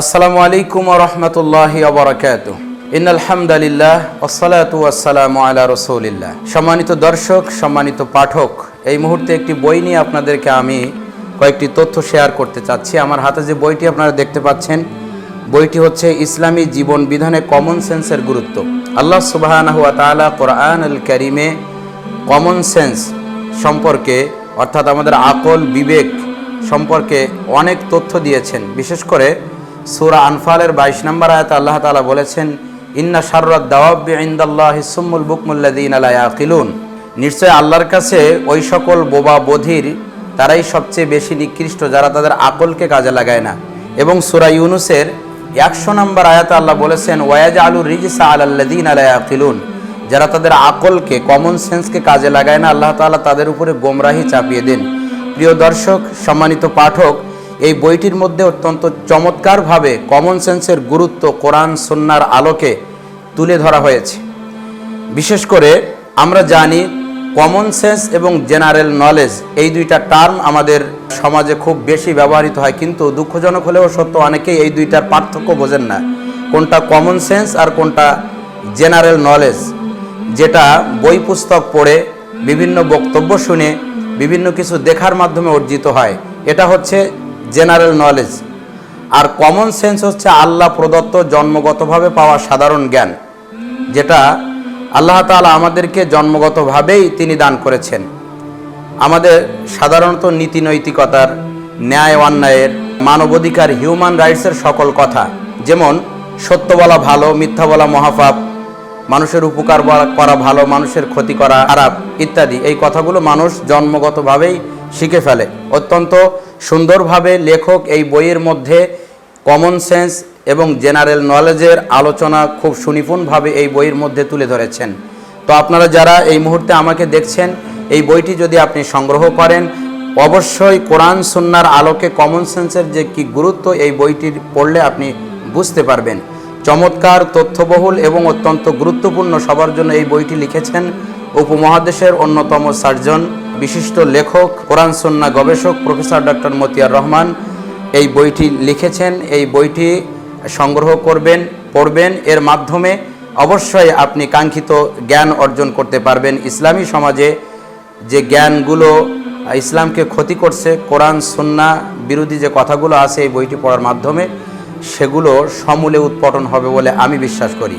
আসসালামু আলাইকুম রহমতুল্লাহ আবরাকাত ইন আলহামদুলিল্লাহ ওসালাতু আসসালামু আলা রসুলিল্লাহ। সম্মানিত দর্শক, সম্মানিত পাঠক, এই মুহূর্তে একটি বই নিয়ে আপনাদেরকে আমি কয়েকটি তথ্য শেয়ার করতে চাচ্ছি। আমার হাতে যে বইটি আপনারা দেখতে পাচ্ছেন, বইটি হচ্ছে ইসলামী জীবন বিধানে কমন সেন্সের গুরুত্ব। আল্লাহ সুবাহ তাআলা কোরআন করিমে কমন সেন্স সম্পর্কে, অর্থাৎ আমাদের আকল বিবেক সম্পর্কে অনেক তথ্য দিয়েছেন। বিশেষ করে সূরা আনফালের বাইশ নম্বর আয়াত আল্লাহ তালা বলেছেন, ইন্না শাররাদ দাওয়াব্বি ইনদাল্লাহ হিসুমুল বুকমুল্লাদিন আলা ইয়াকিলুন। নিশ্চয় আল্লাহর কাছে ওই সকল বোবা বধির, তারাই সবচেয়ে বেশি নিকৃষ্ট, যারা তাদের আকলকে কাজে লাগায় না। এবং সূরা ইউনুসের একশো নম্বর আয়াত আল্লাহ বলেছেন ওয়াজ আলু রিজসা আলাল্লাদিন আলা ইয়াকিলুন। যারা তাদের আকলকে কমন সেন্সকে কাজে লাগায় না, আল্লাহ তাআলা তাদের উপরে গোমরাহি চাপিয়ে দেন। প্রিয় দর্শক, সম্মানিত পাঠক এই বইটির মধ্যে অত্যন্ত চমৎকারভাবে কমন সেন্সের গুরুত্ব কোরআন সন্ন্যার আলোকে তুলে ধরা হয়েছে। বিশেষ করে আমরা জানি কমন সেন্স এবং জেনারেল নলেজ এই দুইটা টার্ম আমাদের সমাজে খুব বেশি ব্যবহৃত হয়, কিন্তু দুঃখজনক হলেও সত্য, অনেকেই এই দুইটার পার্থক্য বোঝেন না। কোনটা কমন সেন্স আর কোনটা জেনারেল নলেজ যেটা বই পুস্তক পড়ে বিভিন্ন বক্তব্য শুনে বিভিন্ন কিছু দেখার মাধ্যমে অর্জিত হয়। এটা হচ্ছে জেনারেল নলেজ। আর কমন সেন্স হচ্ছে আল্লাহ প্রদত্ত জন্মগতভাবে পাওয়া সাধারণ জ্ঞান, যেটা আল্লাহ তালা আমাদেরকে জন্মগতভাবেই তিনি দান করেছেন। আমাদের সাধারণত নীতি নৈতিকতার, ন্যায় অন্যায়ের মানবাধিকার হিউম্যান রাইটসের সকল কথা, যেমন সত্য বলা ভালো, মিথ্যা বলা মহাপাপ, মানুষের উপকার করা ভালো, মানুষের ক্ষতি করা খারাপ ইত্যাদি, এই কথাগুলো মানুষ জন্মগতভাবেই শিখে ফেলে। অত্যন্ত সুন্দরভাবে লেখক এই বইয়ের মধ্যে কমন সেন্স এবং জেনারেল নলেজের আলোচনা খুব সুনিপুণভাবে এই বইয়ের মধ্যে তুলে ধরেছেন। তো আপনারা যারা এই মুহূর্তে আমাকে দেখছেন, এই বইটি যদি আপনি সংগ্রহ করেন, অবশ্যই কোরআন সুন্নার আলোকে কমন সেন্সের যে কি গুরুত্ব, এই বইটির পড়লে আপনি বুঝতে পারবেন। চমৎকার, তথ্যবহুল এবং অত্যন্ত গুরুত্বপূর্ণ সবার জন্য এই বইটি লিখেছেন। উপমহাদেশের অন্যতম সার্জন, বিশিষ্ট লেখক, কোরআন, সন্না গবেষক প্রফেসর ডক্টর মতিয়ার রহমান এই বইটি লিখেছেন। এই বইটি সংগ্রহ করবেন, পড়বেন। এর মাধ্যমে অবশ্যই আপনি কাঙ্ক্ষিত জ্ঞান অর্জন করতে পারবেন। ইসলামী সমাজে যে জ্ঞানগুলো ইসলামকে ক্ষতি করছে, কোরআন, সুন্না বিরোধী যে কথাগুলো আছে এই বইটি পড়ার মাধ্যমে, সেগুলো সমূলে উৎপটন হবে বলে আমি বিশ্বাস করি।